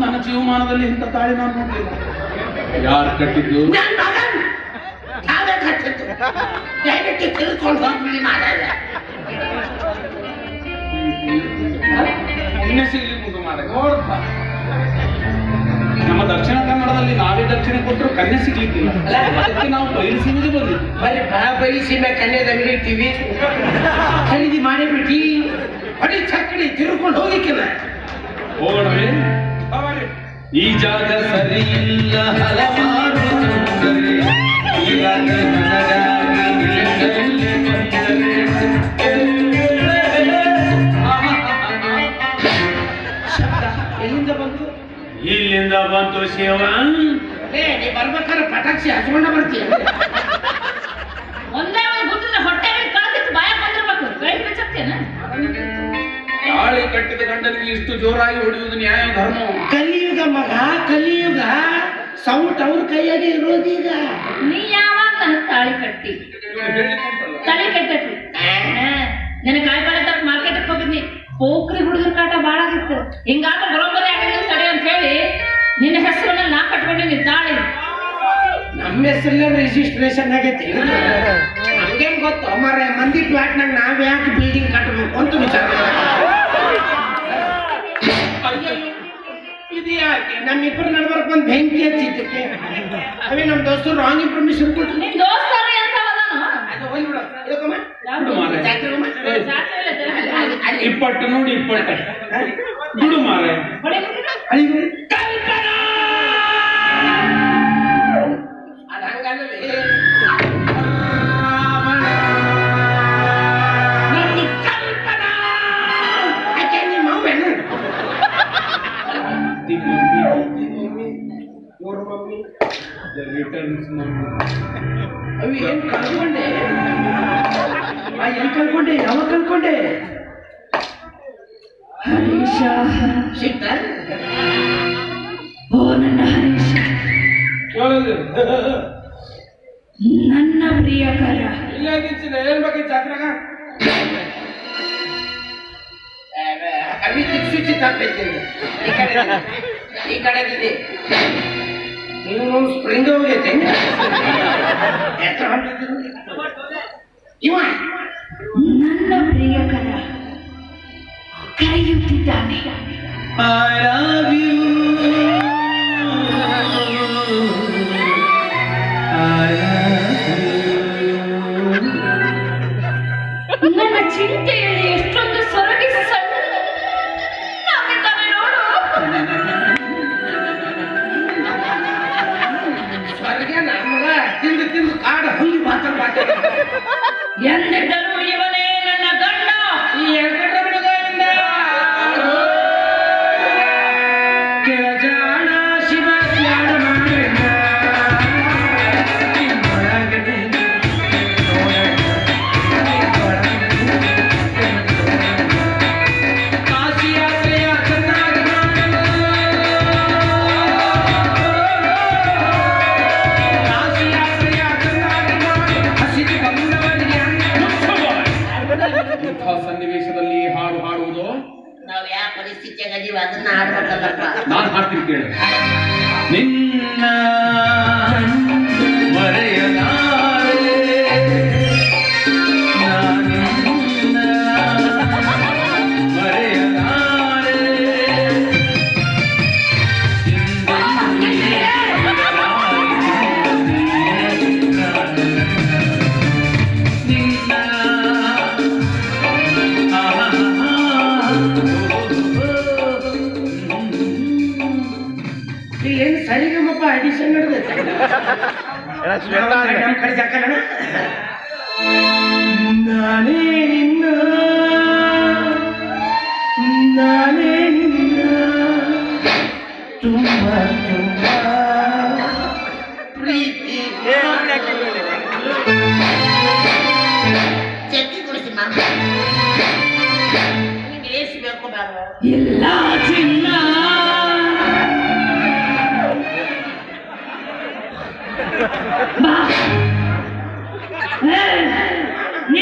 ನನ್ನ ಜೀವಮಾನದಲ್ಲಿ ಇಂಥ ತಾಳಿ ನಾನು ನೋಡ್ಲಿಲ್ಲ. ಯಾರು ಕಟ್ಟಿದ್ದು? ದಯವಿಟ್ಟು ತಿಳ್ಕೊಂಡು ಹೋಗ್ಬಿಡಿ ಮಾಡ ನಮ್ಮ ದಕ್ಷಿಣ ಕನ್ನಡದಲ್ಲಿ ನಾವೇ ದಕ್ಷಿಣ ಕೊಟ್ಟರು ಕನ್ಯೆ ಸಿಗ್ಲಿಕ್ಕಿಲ್ಲ. ಅದಕ್ಕೆ ನಾವು ಬಯಲುಸೀಮೆಗೆ ಬಂದಿದ್ವಿ ಬರೀ ಬಾ ಬೈಸೀಮೆ ಕನ್ಯದ ಅಂಗಡಿ ಟಿವಿ ಖರೀದಿ ಮಾಡಿಬಿಟ್ಟಿ. ಬರೀ ಚಕ್ಕಡಿ ತಿರುಕೊಂಡು ಹೋಗಿಕ್ಕಿಲ್ಲ. ಹೋಗೋಣವೇ ಈ ಜಾಗ ಸರಿ ಇಲ್ಲ ಹಲವಾರು ತೊಂದರೆ. ನನಗಾಗಿ ಬಂದರೆ. ಎಲ್ಲಿಂದ ಬಂತು? ಇಲ್ಲಿಂದ ಬಂತು ಶಿವ ಏ ನೀ ಬರ್ಬೇಕಾದ್ರೆ ಪಟಾಕ್ಷಿ ಹಚ್ಕೊಂಡ ಬರ್ತೀಯ? ಒಂದೇ ಒಂದು ಹೊಟ್ಟೆ ಕಳ್ದಿತ್ತು ಬಾಯ ಬಂದಿರ್ಬೇಕು. ಕೈ ಬಿಚ್ಚತ್ತೇನ ಕಟ್ಟಿದ ಗಂಡನಿಗೆ ಇಷ್ಟು ಜೋರಾಗಿ ಹೊಡೆಯುವುದು ನ್ಯಾಯ ಧರ್ಮ? ಕಲಿಯುಗ ಮಗ ಕಲಿಯುಗ. ಸೌಟ್ ಅವ್ರ ಕೈಯಾಗೆ ಇರೋದೀಗ ನೀ ಯಾವಾಗ ನನ್ ತಾಳಿ ಕಟ್ಟಿ? ತಾಳಿ ಕಟ್ಟಿ ನಿನ್ನ ಕಾಯಿ ತರ ಮಾರ್ಕೆಟ್ಗೆ ಮಾರ್ಕೆಟ್ ಹೋಗಿದ್ನಿ. ಪೋಕ್ರಿ ಹುಡುಗರ ಕಾಟ ಬಾಳ ಆಗಿತ್ತು. ಹಿಂಗಾದ್ರೆ ಬರೋಬ್ಬರಿ ಆಗಂಗಿಲ್ಲ ತಡೆ ಅಂತ ಹೇಳಿ ನಿನ್ನ ಹೆಸರನ್ನ ನಾ ಕಟ್ಕೊಂಡಿನಿ ತಾಳಿ. ನಮ್ಮ ಹೆಸರಲ್ಲೇ ರಿಜಿಸ್ಟ್ರೇಷನ್ ಆಗೈತಿ. ಹಂಗೇನ್ ಗೊತ್ತು? ಮರ ಮಂದಿ ಪ್ಲಾಟ್ನಾಗ ನಾವ್ ಯಾಕೆ ಇದು ಯಾಕೆ ನಮ್ಮಿಬ್ಬರ ನಡ್ಬರ್ಕ್ ಬಂದ್ ಬೆಂಕಿ ಹಚ್ಚಿದ್ದಕ್ಕೆ ಅವೇ ನಮ್ ದೋಸ್ತರು ರಾಂಗ್ ಇನ್ಫಾರ್ಮೇಶನ್ ಕೊಟ್ರು ನಿನ್ ದೋಸ್ತಾರ ಎಂತ ಅವದಾನು ಅದು ಹೋಗ್ಬಿಡು. ಇದಕ್ಕಮ್ಮ? ಬಿಡು ಮಾರ್ರೆ. ಜಾತ್ರೆಗಮ್ಮ? ಜಾತ್ರೆ ಇಲ್ಲ, ಜಾತ್ರೆ ಅಲ್ಲಿ- ಇಲ್ಲ. ಅಲ್ಲಿ- ಇಪ್ಪಟ್ಟು ನೋಡಿ ಇಪ್ಪಟ್ಟು ಬಿಡು ಮಾರೆ ನೋಡು ಮಮ್ಮಿ. ಅವಿ ಏನ್ ಕಳ್ಕೊಂಡೆ ಆ ಏನ್ ಕಳ್ಕೊಂಡೆ ಯಾವಾಗ ಕಳ್ಕೊಂಡೆ ಹರೀಶ ಸಿಕ್ತ ಓ ನನ್ನ ಹರೀಶ ನನ್ನ ಪ್ರಿಯಕರ ಇಲ್ಲ ನಿಂಚಿನ ಏನ್ ಬಗ್ಗೆ ಜಾತ್ರೆಗ ಅವಿ ದಿಕ್ಸೂಚಿ ತಪ್ಪೈತಿ ಈ ಕಡೆ ಈ ಕಡೆ ಇದೆ ನೀವು ಸ್ಪ್ರಿಂಗ್ ಹೋಗೈತೆ ಎತ್ರ ಹೊಂಟಿದ್ದೀರಿ? ಇವ ನನ್ನ ಪ್ರಿಯಕರ ಕರೆಯುತ್ತಿದ್ದಾನೆ I love you. ಎಂದಿದ್ದರೂ ಅದೀವಿ ಅದನ್ನ ಆಡ್ಬೇಕಲ್ಲಪ್ಪ ನಾನು ಹಾಡ್ತೀನಿ ಕೇಳಿ. ನಿನ್ನ ಏನ್ ಸರಿಗಮ್ಮಪ್ಪ ಅಡಿಷನ್ ನಡೆದೈತೆ ನಾನೇ. ನಿನ್ನ. ನಾನೇ ನಿನ್ನ. ತುಂಬ ತುಂಬ. ಪ್ರೀತಿ. ಕೊಡಿಸಿ ಮಾಮ. ನಿಂಗೆ